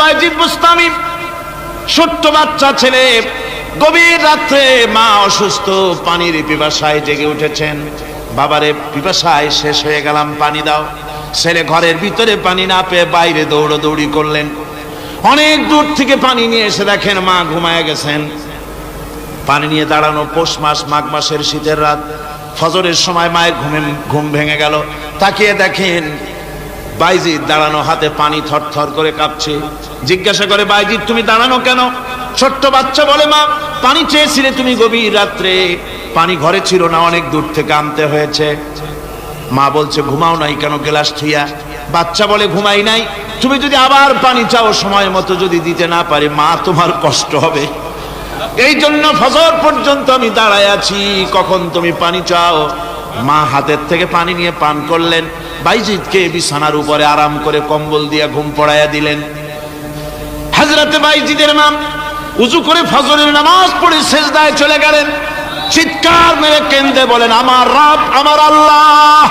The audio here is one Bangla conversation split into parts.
বাইজিদ বুস্তামি ছোট্ট বাচ্চা ছেলে, গভীর রাত্রে মা অসুস্থ, পানির পিপাসায় জেগে উঠেছেন। বাবারে, পিপাসায় শেষ হয়ে গেলাম, পানি দাও। ছেলে ঘরের ভিতরে পানি না পেয়ে বাইরে দৌড়দৌড়ি করলেন। অনেক দূর থেকে পানি নিয়ে এসে দেখেন মা ঘুমায় গেছেন। পানি নিয়ে দাঁড়ানো পৌষ মাস, মাঘ মাসের শীতের রাত। ফজরের সময় মায়ের ঘুমে ঘুম ভেঙে গেল। তাকিয়ে দেখেন বাইজিৎ দাঁড়ানো হাতে পানি থরথর করে কাঁপছে। জিজ্ঞাসা করে বাইজিৎ তুমি দাঁড়ানো কেন? ছোট্ট বাচ্চা বলে, মা, পানি চেয়েছিলে তুমি গভীর রাত্রে। পানি ঘরে ছিল না, অনেক দূর থেকে আনতে হয়েছে। মা বলছে, ঘুমাও নাই কেন গেলাস থুইয়া? বাচ্চা বলে, ঘুমাই নাই। তুমি যদি আবার পানি চাও, সময় মতো যদি দিতে না পারে, মা, তোমার কষ্ট হবে। এই জন্য ফজর পর্যন্ত আমি দাঁড়ায় আছি। কখন তুমি পানি চাও? মা হাতের থেকে পানি নিয়ে পান করলেন। বাইজিদকে বিছানার উপরে আরাম করে কম্বল দিয়ে ঘুম পড়াইয়া দিলেন। হাজরাতে বাইজিদের নাম উজু করে ফজরের নামাজ পড়ে শেষদায় চলে গেলেন। চিৎকার মেরে কেন্দ্রে বলেন, আমার রাব, আমার আল্লাহ!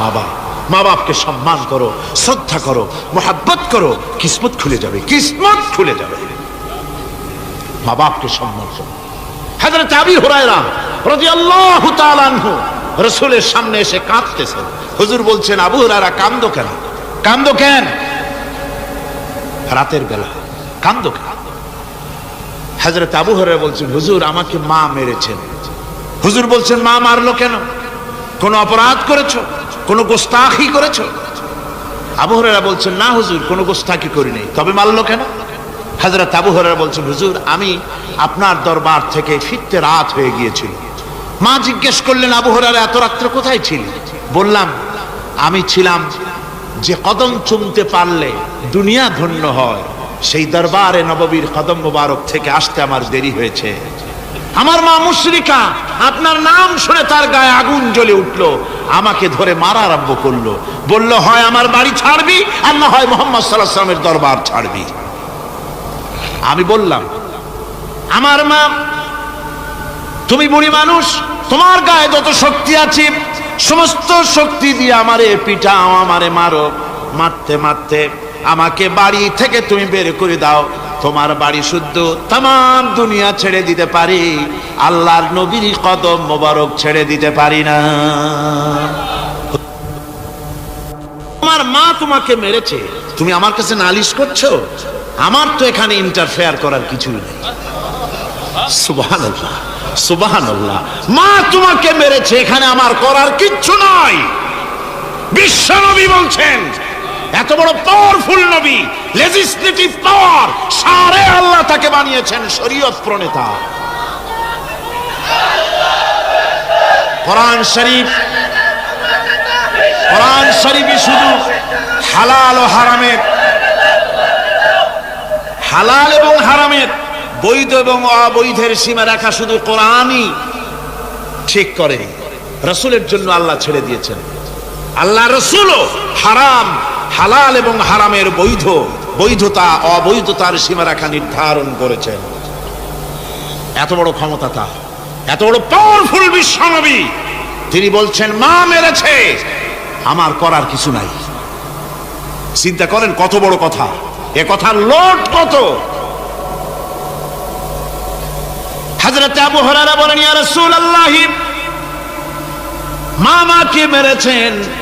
মা বাপ মা বাপকে সম্মান করো, শ্রদ্ধা করো, মোহাব্বত করো, কিসমত খুলে যাবে, কিসমত খুলে যাবে। মা বাপকে সম্মান করো। হাজরত আবি হুরায়রা রাদিয়াল্লাহু তাআলা আনহু রাসূলের সামনে এসে কাঁদতেছেন। হুজুর বলছেন, আবু হুরায়রা, কান্দো কেন? কান্দো কেন? রাতের বেলা, কান্দো কেন? হাজরত আবু হরে বলছেন, হুজুর, আমাকে মা মেরেছেন। হুজুর বলছেন, মা মারলো কেন? কোন অপরাধ করেছ? কোনো গোস্তাখি করেছ? আবু হরেরা বলছেন, না হুজুর, কোনো গোস্তাখি করি করিনি তবে মারলো কেন? হাজরত আবু হরেরা বলছেন, হুজুর, আমি আপনার দরবার থেকে ফিরতে রাত হয়ে গিয়েছিল। মা জিজ্ঞেস করলেন, আবু হরেরা এত রাত্রে কোথায় ছিল? বললাম, আমি ছিলাম যে কদম চুমতে পারলে দুনিয়া ধন্য হয়। সেই দরবারে নববীর কদম মোবারক থেকে আসতে আমার দেরি হয়েছে। আমার মা মুশরিকা, আপনার নাম শুনে তার গায়ে আগুন জ্বলে উঠল, আমাকে ধরে মারা আরম্ভ করল। বলল, হয় আমার বাড়ি ছাড়বি আর না হয় মোহাম্মদ সাল্লাহ সাল্লামের দরবার ছাড়বি। আমি বললাম, আমার মা, তুমি বুড়ি মানুষ, তোমার গায়ে যত শক্তি আছে, সমস্ত শক্তি দিয়ে আমারে পিটাও, আমারে মারো। মারতে মারতে আমাকে বাড়ি থেকে তুমি বের করে দাও। তোমার বাড়ি শুদ্ধ তাম দুনিয়া ছেড়ে দিতে পারি, আল্লাহর নবীর কদম মোবারক ছেড়ে দিতে পারি না। তোমার মা তোমাকে মেরেছে, তুমি আমার কাছে নালিশ করছ? আমার তো এখানে ইন্টারফেয়ার করার কিছুই নেই। সুবাহান আল্লাহ মা তোমাকে মেরেছে, এখানে আমার করার কিচ্ছু নাই। বিশ্বনবী বলছেন এত বড় পাওয়ারফুল নবী লেজিসলেটিভ পাওয়ার সারে আল্লাহ তাকে বানিয়েছেন শরীয়ত প্রণেতা। কোরআন শরীফ, কোরআন শরীফই শুধু হালাল ও হারামের। হালাল এবং হারামের, বৈধ এবং অবৈধের সীমা রাখা শুধু কোরআনই ঠিক করে রসুলের জন্য আল্লাহ ছেড়ে দিয়েছেন। আল্লাহ রসুলও হারাম হালাল এবং হারামের বৈধ, বৈধতা, অবৈধতার সীমারেখা নির্ধারণ করেছেন। এত বড় ক্ষমতা তা এত বড় পাওয়ারফুল বিশ্বনবী। তিনি বলছেন, মা মেরেছে, আমার করার কিছু নাই। চিন্তা করেন কত বড় কথা, এ কথার লোট কত। হযরত আবু হুরায়রা বলেন, ইয়া রাসূলুল্লাহ মা মাকে মেরেছেন?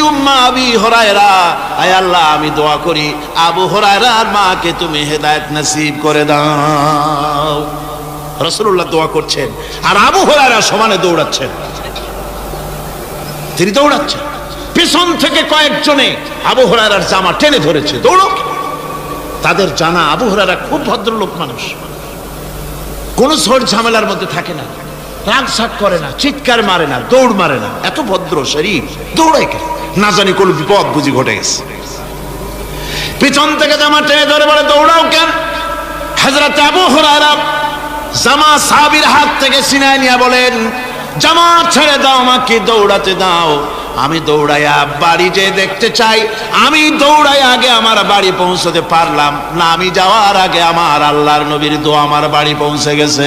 উম্মা আবি হুরায়রা। আল্লাহ, আমি দোয়া করি, আবু হুরায়রার মাকে তুমি হেদায়েত নসিব করে দাও। রসুল্লাহ দোয়া করছেন, আর আবু হুরায়রা সমানে দৌড়াচ্ছেন। তিনি দৌড়াচ্ছেন। পেছন থেকে কয়েকজনে আবু হুরায়রার জামা টেনে ধরেছে, দৌড়ো। তাদের জানা আবু হরারা খুব ভদ্রলোক মানুষ। কোনো ঝড় ঝামেলার মধ্যে থাকে না। রাগ সাগ করে না, চিৎকার মারে না, দৌড় মারে না। এত ভদ্র শরীর, দৌড়ায় কেন? না জানি কোন বিপদ বুঝি ঘটে গেছে। পিছন থেকে জামা টেনে ধরে বলে, দৌড়াও কেন? হাজরত আবু হুরায়রা জামা সাহাবীর হাত থেকে ছিনায় নিয়ে বলেন, জামা ছেড়ে দাও আমাকে, দৌড়াতে দাও। আমি দৌড়াইয়া বাড়ি যে দেখতে চাই। আমি দৌড়াই আগে আমার বাড়ি পৌঁছতে পারলাম না। আমি যাওয়ার আগে আমার আল্লাহর নবীর দোয়া আমার বাড়ি পৌঁছে গেছে।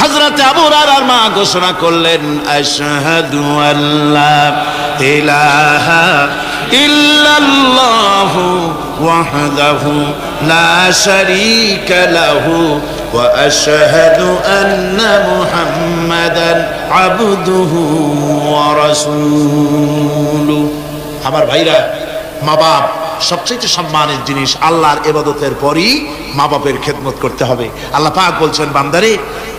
হজরত আবু আর মা ঘোষণা করলেন, আশহাদু আল্লাহ ইলাহা ইল্লাল্লাহু ওয়াহদাহু লা শারীকা লাহু আন্না মুহাম্মাদান আবদুহু ওয়া রাসূলুহু। আমার ভাইরা মা বাপ সবচেয়ে সম্মানের জিনিস আল্লাহর এবাদতের পরই মা বাপের খেদমত করতে হবে। আল্লাহ পাক বলছেন, বান্দারে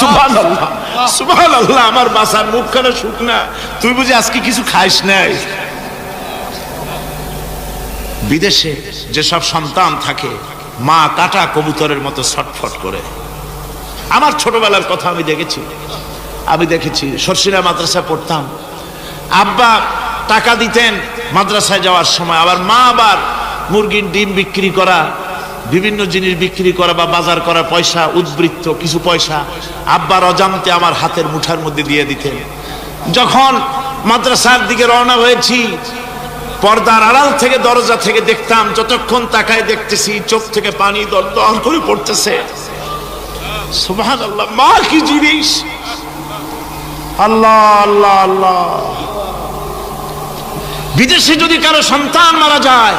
সুবহানাল্লাহ। সুবহানাল্লাহ আমার বাসার মুখখানা শুকনা। তুই বুঝি আজকে কিছু খাইস নাই? বিদেশে যেসব সন্তান থাকে মা কাটা কবুতরের মতো ছটফট করে। আমার ছোটবেলার কথা আমি দেখেছি। আমি দেখেছি সরসিনা মাদ্রাসা পড়তাম। আব্বা টাকা দিতেন মাদ্রাসায় যাওয়ার সময়। আবার মা আবার মুরগির ডিম বিক্রি করা বিভিন্ন জিনিস বিক্রি করা বা বাজার করা পয়সা, উদ্বৃত্ত কিছু পয়সা আব্বার অজান্তে আমার হাতের মুঠার মধ্যে দিয়ে দিতেন। যখন মাদ্রাসার দিকে রওনা হয়েছি, পর্দার আড়াল থেকে দরজা থেকে দেখতাম যতক্ষণ তাকায় দেখতেছি চোখ থেকে পানি দর দর করে পড়তেছে। মা কি জিনিস? আল্লাহ আল্লাহ আল্লাহ। বিদেশে যদি কারও সন্তান মারা যায়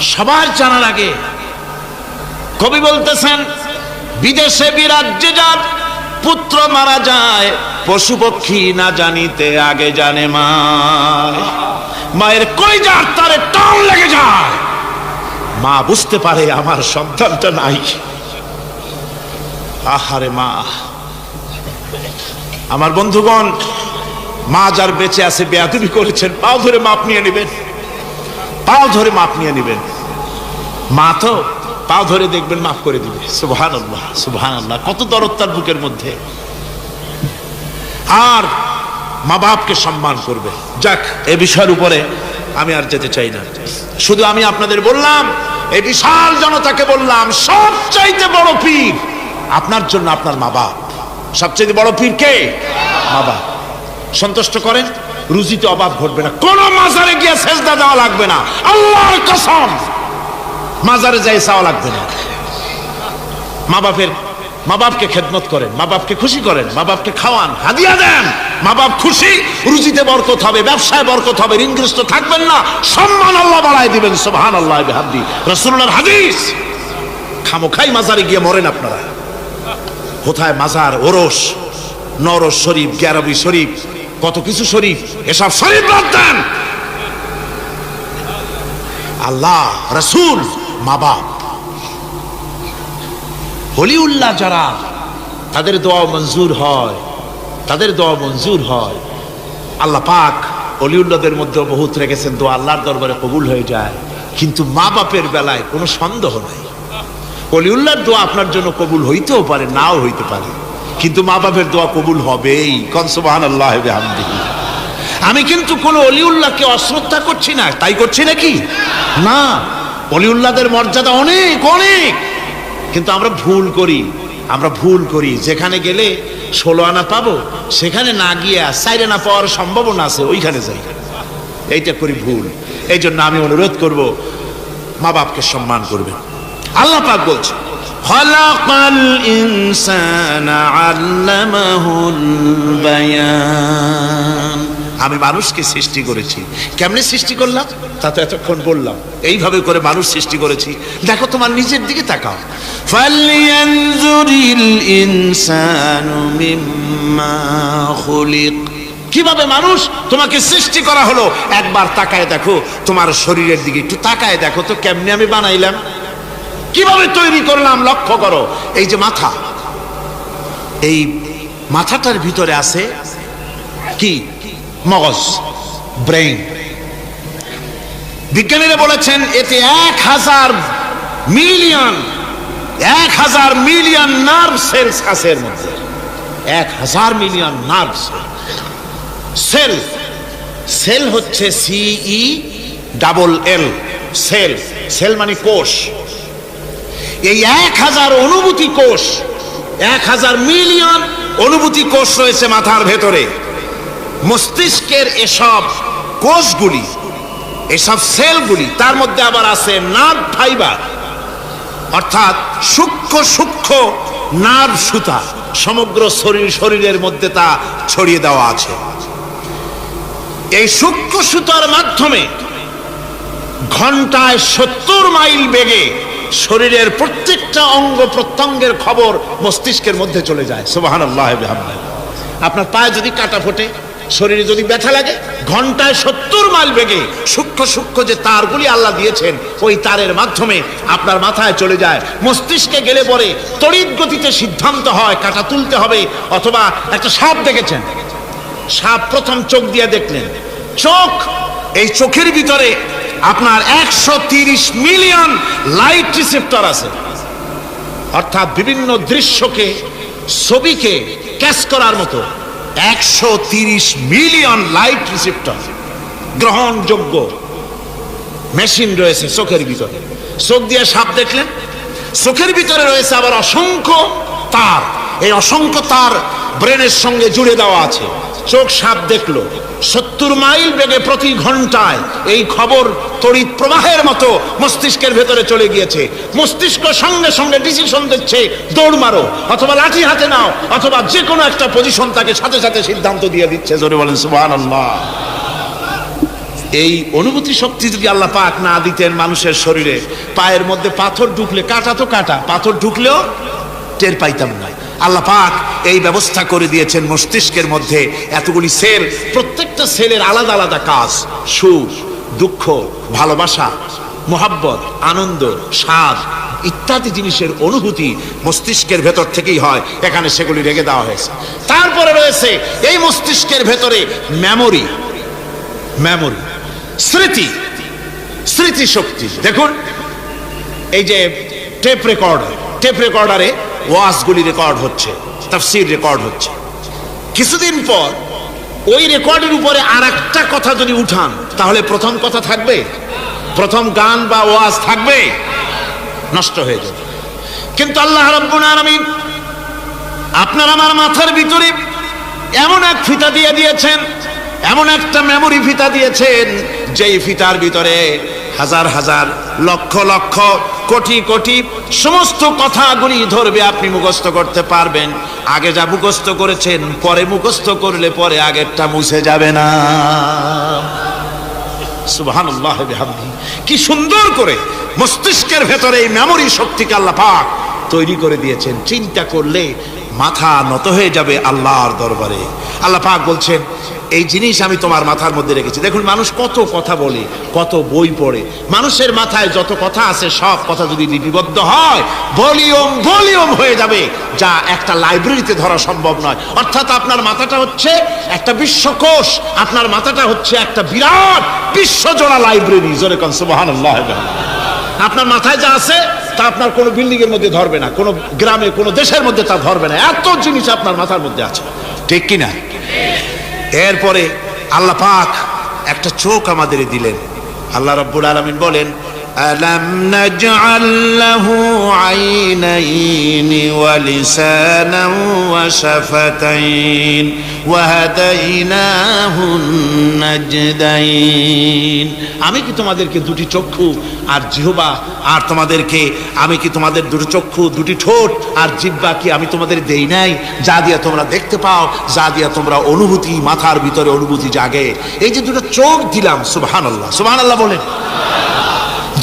সবার জানার আগে কবি বলতেছেন, বিদেশে বিরাজ্যে যার পুত্র মারা যায়, পশু পক্ষী না জানিতে আগে জানে মা। মায়ের কই যার তারে টান লেগে যায়। মা বুঝতে পারে আমার সন্তানটা নাই। আহারে মা। আমার বন্ধুগণ, মা যার বেঁচে আছে বেয়াদবি করেছেন, পাও ধরে মাপ নিয়ে নেবেন। পাও ধরে মাপ নিয়ে নেবেন। মা তো পাও ধরে দেখবেন মাফ করে দিবে। সুবহান আল্লাহ সুবহান আল্লাহ কত দরদ তার বুকের মধ্যে। আর মা বাপকে সম্মান করবে। যাক, এ বিষয়ের উপরে আমি আর যেতে চাই না। শুধু আমি আপনাদের বললাম এই বিশাল জনতাকে বললাম, সবচাইতে বড় পীর আপনার জন্য আপনার মা বাপ। সবচেয়ে বড় পীর কে? মা বাপ। সন্তুষ্ট করেন? রুজিতে অভাব ঘটবে না। কোন মাজারে গিয়ে সেজদা দেওয়া লাগবে না। আল্লাহর কসম। মাজারে যাই চাওয়া লাগবে না। মা বাপের মা বাপকে খেদমত করেন মা বাপকে খুশি করেন মা বাপকে খাওয়ান, হাদিয়া দেন। মা বাপ খুশি, রুজিতে বরকত হবে, ব্যবসায় বরকত হবে, ঋণগ্রস্ত থাকবেন না। সম্মান আল্লাহ বাড়ায় দিবেন সুবহান আল্লাহ হাদি রসুল্লাহর হাদিস। খামোখাই মাজারে গিয়ে মরেন আপনারা। কোথায় মাজার, ওরস নরস শরীফ গ্যারবি শরীফ কত কিছু শরীফ, এসব শরীফ বাদ দেন। আল্লাহ, রসুল, মা বাপ। হলিউল্লাহ যারা, তাদের দোয়া মঞ্জুর হয়, তাদের দোয়া মঞ্জুর হয়। আল্লাহ পাক অলিউল্লাদের মধ্যে বহুত রেখেছেন, দোয়া আল্লাহর দরবারে কবুল হয়ে যায়। কিন্তু মা বাপের বেলায় কোনো সন্দেহ নাই। অলিউল্লাহর দোয়া আপনার জন্য কবুল হইতেও পারে, নাও হইতে পারে। কিন্তু মা বাপের দোয়া কবুল হবেই। কনসবাহান আমি কিন্তু কোনো অলিউল্লাহকে অশ্রদ্ধা করছি না। তাই করছি নাকি? না, অলিউল্লাহদের মর্যাদা অনেক অনেক। কিন্তু আমরা ভুল করি, আমরা ভুল করি। যেখানে গেলে ষোলো আনা পাবো, সেখানে না গিয়ে সাইড আনা পাওয়ার সম্ভাবনা আছে, ওইখানে যাই। এইটা করি ভুল। এই জন্য আমি অনুরোধ করব, মা বাপকে সম্মান করবেন। আল্লাহ পাক বলছে খলাকাল ইনসানা আল্লামাহুল বায়ান। আমি মানুষকে সৃষ্টি করেছি। কেমনে সৃষ্টি করলাম? তা তো এতক্ষণ বললাম। এইভাবে করে মানুষ সৃষ্টি করেছি। দেখো তোমার নিজের দিকে তাকাও। কীভাবে মানুষ তোমাকে সৃষ্টি করা হলো? একবার তাকায় দেখো। তোমার শরীরের দিকে একটু তাকায় দেখো তো কেমনে আমি বানাইলাম? কীভাবে তৈরি করলাম লক্ষ্য করো। এই যে মাথা। এই মাথাটার ভিতরে আছে কি? মগজ। ব্রেইন বিজ্ঞানীরা বলেছেন, এতে এক হাজার মিলিয়ন এক হাজার মিলিয়ন নার্ভ সেলস আছে এর মধ্যে। এক হাজার মিলিয়ন নার্ভ সেল সেল হচ্ছে সিই ডাবল এল সেল সেল মানে কোষ। এই এক হাজার অনুভূতি কোষ, এক হাজার মিলিয়ন অনুভূতি কোষ রয়েছে মাথার ভেতরে। মস্তিষ্কের এসব কোষগুলি, এসব সেলগুলি, তার মধ্যে আবার আছে নার্ভ ফাইবার অর্থাৎ সূক্ষ্ম সূক্ষ্ম নার্ভ সুতা, সমগ্র শরীর শরীরের মধ্যে তা ছড়িয়ে দেওয়া আছে। এই সূক্ষ্ম সুতার মাধ্যমে ঘন্টায় সত্তর মাইল বেগে শরীরের প্রত্যেকটা অঙ্গ প্রত্যঙ্গের খবর মস্তিষ্কের মধ্যে চলে যায়। সুবাহান আল্লাহ আপনার পায়ে যদি কাটা ফোটে, শরীরে যদি ব্যথা লাগে, ঘন্টায় সত্তর মাইল বেগে সূক্ষ্ম সূক্ষ্ম যে তারগুলি আল্লাহ দিয়েছেন, ওই তারের মাধ্যমে আপনার মাথায় চলে যায়। মস্তিষ্কে গেলে পরে তড়িৎ গতিতে সিদ্ধান্ত হয়, কাটা তুলতে হবে, অথবা একটা সাপ দেখেছেন? সাপ প্রথম চোখ দিয়ে দেখলেন। চোখ, এই চোখের ভিতরে আপনার একশো মিলিয়ন লাইট রিসেপ্টর আছে। অর্থাৎ বিভিন্ন দৃশ্যকে, ছবিকে ক্যাচ করার মতো একশো মিলিয়ন লাইট রিসেপ্টর গ্রহণযোগ্য মেশিন রয়েছে চোখের ভিতরে। চোখ দিয়ে সাপ দেখলেন, চোখের ভিতরে রয়েছে আবার অসংখ্য তার। এই অসংখ্য তার ব্রেনের সঙ্গে জুড়ে দেওয়া আছে। চোখ সাপ দেখল। সত্তর মাইল বেগে প্রতি ঘন্টায় এই খবর তড়িৎ প্রবাহের মতো মস্তিষ্কের ভেতরে চলে গিয়েছে। মস্তিষ্ক সঙ্গে সঙ্গে ডিসিশন দিচ্ছে দৌড় মারো, অথবা লাঠি হাতে নাও, অথবা যে কোনো একটা পজিশন তাকে সাথে সাথে সিদ্ধান্ত দিয়ে দিচ্ছে। জোরে বলেন, সুবহানাল্লাহ। এই অনুভূতি শক্তি যদি আল্লাহ পাক না দিতেন মানুষের শরীরে, পায়ের মধ্যে পাথর ঢুকলে কাটা তো কাটা, পাথর ঢুকলেও টের পাইতাম না। আল্লাহ পাক এই ব্যবস্থা করে দিয়েছেন মস্তিষ্কের মধ্যে এতগুলি সেল, প্রত্যেকটা সেলের আলাদা আলাদা কাজ। সুখ, দুঃখ, ভালোবাসা, মোহাব্বত, আনন্দ, স্বাদ ইত্যাদি জিনিসের অনুভূতি মস্তিষ্কের ভেতর থেকেই হয়। এখানে সেগুলি রেখে দেওয়া হয়েছে। তারপরে রয়েছে এই মস্তিষ্কের ভেতরে মেমোরি মেমোরি স্মৃতি, স্মৃতিশক্তি। দেখুন, এই যে টেপ রেকর্ডার টেপ রেকর্ডারে ওয়াজগুলি রেকর্ড হচ্ছে, তাফসির রেকর্ড হচ্ছে। কিছুদিন পর ওই রেকর্ডের উপরে আর একটা কথা যদি উঠান, তাহলে প্রথম কথা থাকবে? প্রথম গান বা ওয়াজ থাকবে? নষ্ট হয়ে যাবে। কিন্তু আল্লাহ রাব্বুল আলামিন আপনার আমার মাথার ভিতরে এমন এক ফিতা দিয়ে দিয়েছেন, এমন একটা মেমোরি ফিতা দিয়েছেন, যেই ফিতার ভিতরে হাজার হাজার, লক্ষ লক্ষ, কোটি কোটি, সমস্ত কথাগুলি ধরবে আপনি মুখস্থ করতে পারবেন। আগে যা মুখস্থ করেছেন, পরে মুখস্থ করলে পরে আগেরটা মুছে যাবে না। সুবহানাল্লাহ কি সুন্দর করে মস্তিষ্কের ভেতরে এই মেমোরি শক্তিকে আল্লাহ পাক তৈরি করে দিয়েছেন। চিন্তা করলে মাথা নত হয়ে যাবে আল্লাহর দরবারে। আল্লাহ পাক বলছেন, এই জিনিস আমি তোমার মাথার মধ্যে রেখেছি। দেখুন, মানুষ কত কথা বলে, কত বই পড়ে। মানুষের মাথায় যত কথা আছে, সব কথা যদি লিপিবদ্ধ হয়, ভলিউম ভলিউম হয়ে যাবে। যা একটা লাইব্রেরিতে ধরা সম্ভব নয়। অর্থাৎ আপনার মাথাটা হচ্ছে একটা বিশ্বকোষ, আপনার মাথাটা হচ্ছে একটা বিরাট বিশ্বজোড়া লাইব্রেরি। জোরে কন, সুবহানাল্লাহ। আপনার মাথায় যা আছে তা আপনার কোনো বিল্ডিং এর মধ্যে ধরবে না, কোনো গ্রামে, কোনো দেশের মধ্যে তা ধরবে না। এত জিনিস আপনার মাথার মধ্যে আছে। ঠিক কি না এরপরে আল্লাহ পাক একটা চোখ আমাদের দিলেন। আল্লাহ রব্বুল আলমিন বলেন ألم نجعل له عينين ولسانا وشفتين وهديناه النجدين আমি কি তোমাদেরকে দুটি চক্ষু আর জিহবা আর তোমাদেরকে আমি কি তোমাদের দুটি চক্ষু দুটি ঠোঁট আর জিহ্বা কি আমি তোমাদের দেই নাই যা দিয়া তোমরা দেখতে পাও যা দিয়া তোমরা অনুভূতি মাথার ভিতরে অনুভূতি জাগে এই যে দুটো চোখ দিলাম সুবহানাল্লাহ সুবহানাল্লাহ বলেন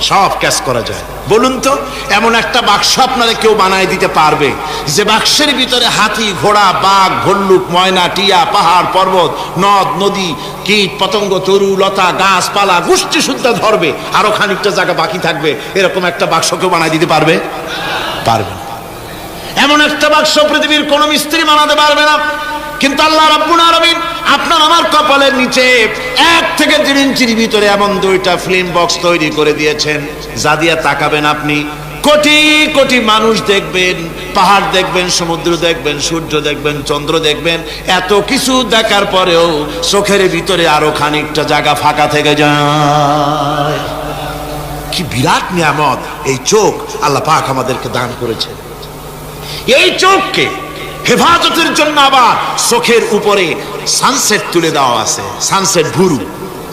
সব ক্যাচ করা যায়। বলুন তো, এমন একটা বাক্স আপনারা কেউ বানায় দিতে পারবে? যে বাক্সের ভিতরে হাতি, ঘোড়া, বাঘ, ভল্লুক, ময়না, টিয়া, পাহাড়, পর্বত, নদ, নদী, কীট, পতঙ্গ, তরু, লতা, গাছপালা, গোষ্ঠী শুদ্ধা ধরবে, আরও খানিকটা জায়গা বাকি থাকবে, এরকম একটা বাক্স কেউ বানায় দিতে পারবে? পারবে এমন একটা বাক্স পৃথিবীর কোন মিস্ত্রি বানাতে পারবে না। কিন্তু আল্লাহ রাব্বুল আলামিন আপনার আমার কপালের নিচে এক থেকে তিন ইঞ্চির ভিতরে এমন দুইটা ফিল্ম বক্স তৈরি করে দিয়েছেন, যা দিয়ে তাকাবেন আপনি। কোটি কোটি মানুষ দেখবেন, পাহাড় দেখবেন, সমুদ্র দেখবেন, সূর্য দেখবেন, চন্দ্র দেখবেন, এত কিছু দেখার পরেও চোখের ভিতরে আরও খানিকটা জায়গা ফাঁকা থেকে যায়। কি বিরাট নিয়ামত, এই চোখ আল্লাহ পাক আমাদেরকে দান করেছে এই চোখকে হেফাজতের জন্য আবার চোখের উপরে সানসেট তুলে দেওয়া আছে সানসেট ভুরু।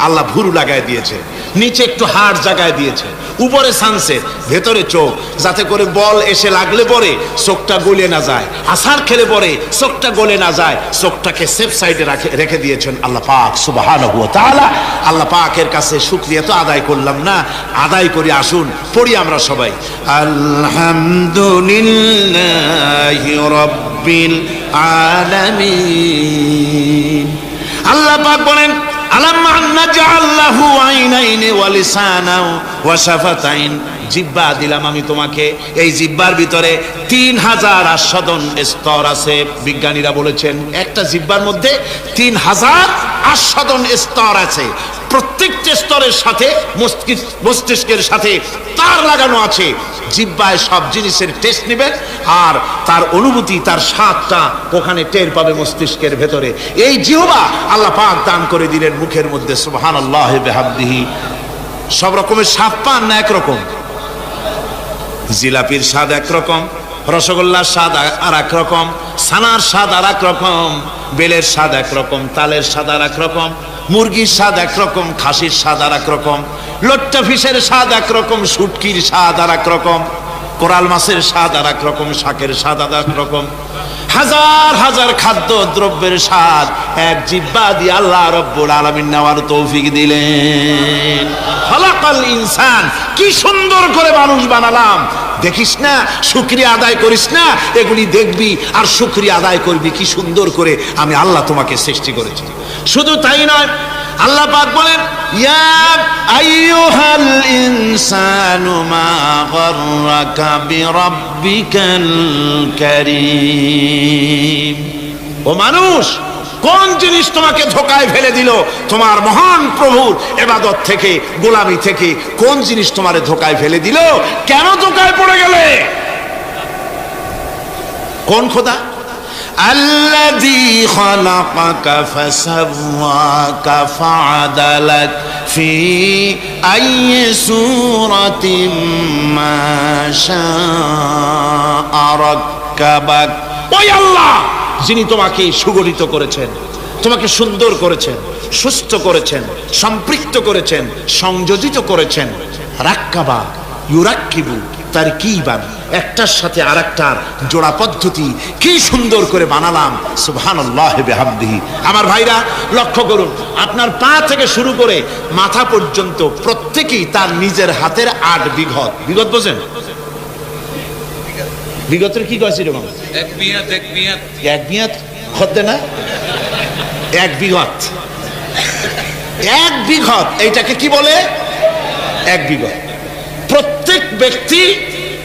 আল্লাহ ভুরু লাগাই দিয়েছে। নিচে একটু হাড় জাগায় দিয়েছে, উপরে সানসেট ভেতরে চোখ, যাতে করে বল এসে লাগলে পরে চোখটা গলে না যায় আসার খেলে পরে চোখটা গলে না যায়, চোখটাকে সেফ সাইডে রাখে রেখে দিয়েছেন আল্লাহ পাক সুবহানাহু ওয়া তাআলা। আল্লাহ পাকের কাছে শুকরিয়া তো আদায় করলাম না, আদায় করি আসুন, পড়ি আমরা সবাই। আলহামদুলিল্লাহি রাব্বিল আলামিন। আল্লাহ পাক বলেন আলাম আল্লাহু আইনাইনি ওয়া লিসানাও ওয়া শাফাতাইন। জিব্বা দিলাম আমি তোমাকে। এই জিব্বার ভিতরে তিন হাজার আস্বাদন স্তর আছে, বিজ্ঞানীরা বলেছেন। একটা জিব্বার মধ্যে তিন হাজার আস্বাদন স্তর আছে। প্রত্যেকটা স্তরের সাথে মস্তিষ্কের সাথে তার লাগানো আছে। জিব্বায় সব জিনিসের টেস্ট নেবেন আর তার অনুভূতি, তার স্বাদটা ওখানে টের পাবে মস্তিষ্কের ভেতরে। এই জিহবা আল্লাহ পাক দান করে দিলেন মুখের মধ্যে সুবহান আল্লাহ বেহাবদিহি সব রকমের স্বাদ পান না একরকম? জিলাপির স্বাদ একরকম, রসগোল্লার স্বাদ আর এক রকম সানার স্বাদ আর এক রকম বেলের স্বাদ একরকম, তালের স্বাদ আর এক রকম মুরগির স্বাদ একরকম, খাসির স্বাদ আর একরকম লোট্টা ফিসের স্বাদ একরকম সুটকির স্বাদ আর একরকম কোরাল মাছের স্বাদ আর একরকম শাকের স্বাদ আর একরকম হাজার হাজার খাদ্য দ্রব্যের স্বাদ এক জিব্বা দিয়ে আল্লাহ রব্বুল আলমিন নেওয়ার তৌফিক দিলেন। খালাকাল ইনসান, কি সুন্দর করে মানুষ বানালাম। দেখিস না, শুক্রিয়া আদায় করিস না, এগুলি দেখবি আর শুক্রিয়া আদায় করবি, কি সুন্দর করে আমি আল্লাহ তোমাকে সৃষ্টি করেছি। শুধু তাই নয়, আল্লাহ পাক বলেন, ইয়া আইয়ুহাল ইনসানু মা গাররাকা বিরাব্বিকাল কারীম। ও মানুষ কোন জিনিস তোমাকে ধোকায় ফেলে দিল তোমার মহান প্রভুর এবাদত থেকে গোলামি থেকে কোন জিনিস তোমারে ধোকায় ফেলে দিল কেন ধোকায় পড়ে গেলে কোন খোদা الذي خلقك فسواك فعدلك في أي سورة ما شاء ركبك ওই আল্লাহ যিনি তোমাকে সুগঠিত করেছেন, তোমাকে সুন্দর করেছেন, সুস্থ করেছেন, সম্পৃক্ত করেছেন, সংযোজিত করেছেন। রাক্কাবা, ইউরাক্কিবু তার কি বান একটার সাথে আর একটার জোড়া পদ্ধতি কি সুন্দর করে বানালাম। সুবহানাল্লাহ বিহামদিহি। আমার ভাইরা, লক্ষ্য করুন, আপনার পা থেকে শুরু করে মাথা পর্যন্ত প্রত্যেকেই তার নিজের হাতের আট বিঘত। বিঘত বোঝেন? বিগতের কি কয়েছে এরকম এক বিয়াত এক বিয়াত। এক বিঘত খদ্দে না? এক বিঘত এক বিঘত এইটাকে কি বলে? এক বিঘত প্রত্যেক ব্যক্তি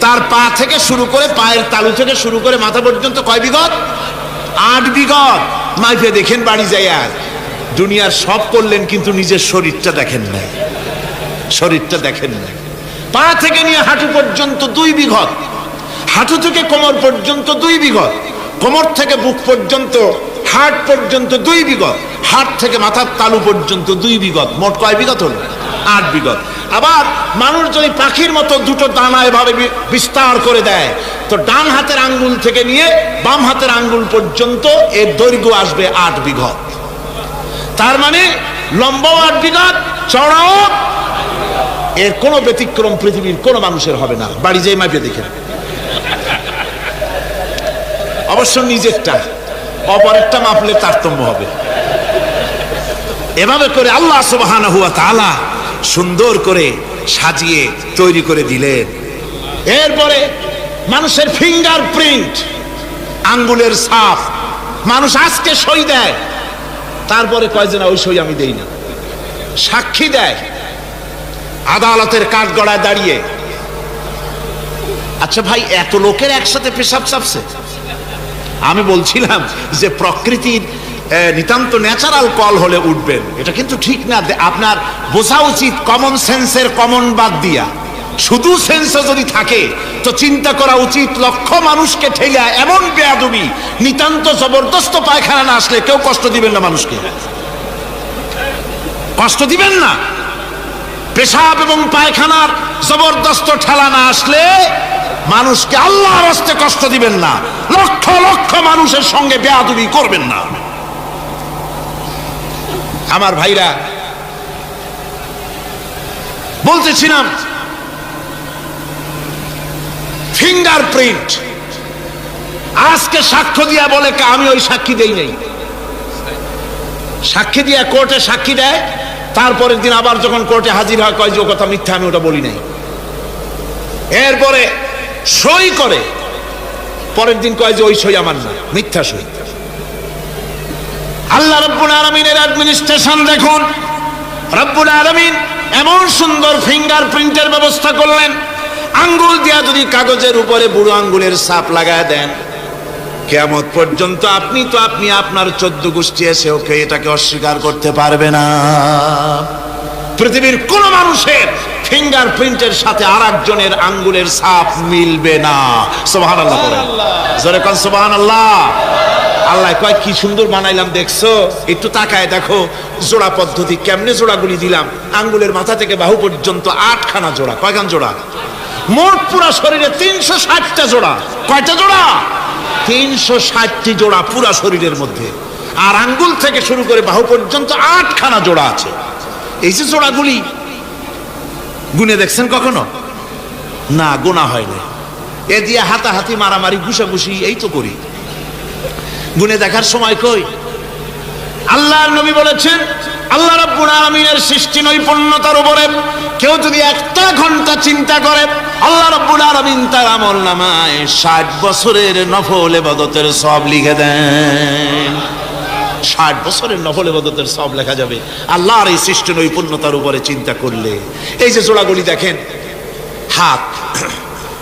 তার পা থেকে শুরু করে পায়ের তালু থেকে শুরু করে মাথা পর্যন্ত কয় বিঘত আট বিঘত মাইফে দেখেন বাড়ি যায় আর। দুনিয়ার সব করলেন কিন্তু নিজের শরীরটা দেখেন না শরীরটা দেখেন না পা থেকে নিয়ে হাঁটু পর্যন্ত দুই বিঘত হাঁটু থেকে কোমর পর্যন্ত দুই বিঘত কোমর থেকে বুক পর্যন্ত হাট পর্যন্ত দুই বিঘত হাট থেকে মাথার তালু পর্যন্ত দুই বিঘত মোট কয় বিঘত হল? আট বিঘত আবার মানুষ যদি পাখির মতো দুটো দানা এভাবে বিস্তার করে দেয়, তো ডান হাতের আঙ্গুল থেকে নিয়ে বাম হাতের আঙ্গুল পর্যন্ত এর দৈর্ঘ্য আসবে আট বিঘত তার মানে লম্বাও আট বিঘত চড়াও এর কোনো ব্যতিক্রম পৃথিবীর কোনো মানুষের হবে না। বাড়ি যেয়ে মাপে দেখেন অবশ্য নিজেরটা, অপরেরটা মাপলে তারতম্য হবে। এভাবে করে আল্লাহ সুবহানাহু ওয়া তাআলা সুন্দর করে সাজিয়ে তৈরি করে দিলেন। এরপরে মানুষের ফিঙ্গার প্রিন্ট আঙ্গুলের সাফ মানুষ আজকে সই দেয়, তারপরে কয় যে না, ওই সই আমি দেই না। সাক্ষী দেয়, আদালতের কাঠগড়ায় দাঁড়িয়ে। আচ্ছা ভাই, এত লোকের একসাথে পেশাব চাপছে? আমি বলছিলাম যে প্রকৃতির নিতান্ত ন্যাচারাল কল হলে উঠবেন। এটা কিন্তু ঠিক না। আপনার বোঝা উচিত কমন সেন্সের কমন বাদ দিয়া। শুধু সেন্স যদি থাকে, তো চিন্তা করা উচিত লক্ষ মানুষকে ঠেলা এমন বেয়াদবি, নিতান্ত জবরদস্ত পায়খানা না আসলে কেউ কষ্ট দিবেন না মানুষকে। কষ্ট দিবেন না। পেশাব এবং পায়খানার জবরদস্ত ঠেলা না আসলে মানুষকে আল্লাহর হস্তে কষ্ট দিবেন না। লক্ষ লক্ষ মানুষের সঙ্গে বেয়াদবি করবেন না। আমার ভাইরা, বলতেছিলাম ফিঙ্গার প্রিন্ট আজকে সাক্ষ্য দিয়া বলে আমি ওই সাক্ষী দেই নাই। সাক্ষী দিয়া কোর্টে সাক্ষী দেয়, তারপরের দিন আবার যখন কোর্টে হাজির হয়, কয় যে কথা মিথ্যা, আমি ওটা বলি নাই। এরপরে সই করে। পরের দিন কয় যে ওই সই আমার না, মিথ্যা সই। আল্লাহ রব্বুল আলমিনের অ্যাডমিনিস্ট্রেশন দেখুন। রব্বুল আলমিন এমন সুন্দর ফিঙ্গার প্রিন্টের ব্যবস্থা করলেন। আঙ্গুল দিয়া যদি কাগজের উপরে বুড়ো আঙ্গুলের সাপ লাগায় দেন, কেয়ামত পর্যন্ত আপনি তো আপনি আপনার চোদ্দ গোষ্ঠী এসে ওকে এটাকে অস্বীকার করতে পারবে না। পৃথিবীর কোন মানুষের ফিঙ্গার প্রিন্টের সাথে আর একজনের আঙ্গুলের ছাপ মিলবে না। সোহান আল্লাহ জোরে কন সোহান আল্লাহ আল্লাহ কয় কি সুন্দর বানাইলাম দেখছ? একটু তাকায় দেখো জোড়া পদ্ধতি কেমনে জোড়াগুলি দিলাম? আঙ্গুলের মাথা থেকে বাহু পর্যন্ত আটখানা জোড়া। কয়খান জোড়া? মোট পুরা শরীরে তিনশো ষাটটা জোড়া। কয়টা জোড়া? তিনশো ষাটটি জোড়া পুরা শরীরের মধ্যে। আর আঙ্গুল থেকে শুরু করে বাহু পর্যন্ত আটখানা জোড়া আছে। এই যে জোড়াগুলি গুনে দেখছেন কখনো? না গোনা হয় না এ দিয়ে হাতাহাতি, মারামারি, ঘুষাঘুষি, এই তো করি। গুনে দেখার সময় কই? আল্লাহর নবী বলেছেন, আল্লাহ রাব্বুল আলামিনের সৃষ্টি নৈপুণ্যতার উপরে। কেউ যদি একটা ঘণ্টা চিন্তা করে, আল্লাহ রাব্বুল আলামিন তার আমল নামায় ষাট বছরের নফল এবাদতের সব লিখে দেন। ষাট বছরের নফল এবাদতের সব লেখা যাবে। আল্লাহর এই সৃষ্টি নৈপুণ্যতার উপরে চিন্তা করলে। এই যে জোড়াগুলি দেখেন, হাত,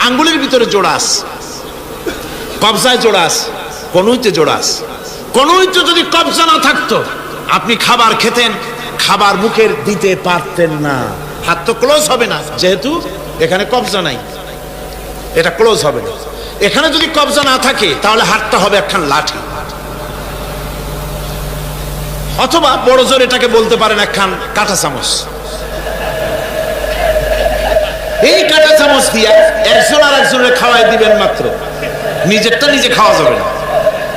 আঙ্গুলের ভিতরে জোড়াস, কবজায় জোড়াস, কনুইতে জোড়াস। কনুইতে যদি কবজা না থাকতো, আপনি খাবার খেতেন, খাবার মুখের দিতে পারতেন না। হাত তো ক্লোজ হবে না, যেহেতু এখানে কবজা নাই। এটা ক্লোজ হবে না। এখানে যদি কবজা না থাকে, তাহলে হাতটা হবে একখান লাঠি। অথবা বড় জোর এটাকে বলতে পারেন একখান কাঁটা চামচ। এই কাঁটা চামচ দিয়ে একজন আর একজনের খাওয়াই দিবেন মাত্র। নিজেরটা নিজে খাওয়া যাবে না।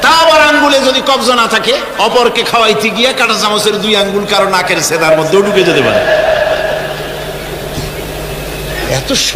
তা আবার আঙ্গুলে যদি কবজা না থাকে, অপরকে খাওয়াইতে গিয়ে কাঁটা চামচের দুই আঙ্গুল কারও নাকের সেদার মধ্যেও ঢুকে যেতে পারে। এত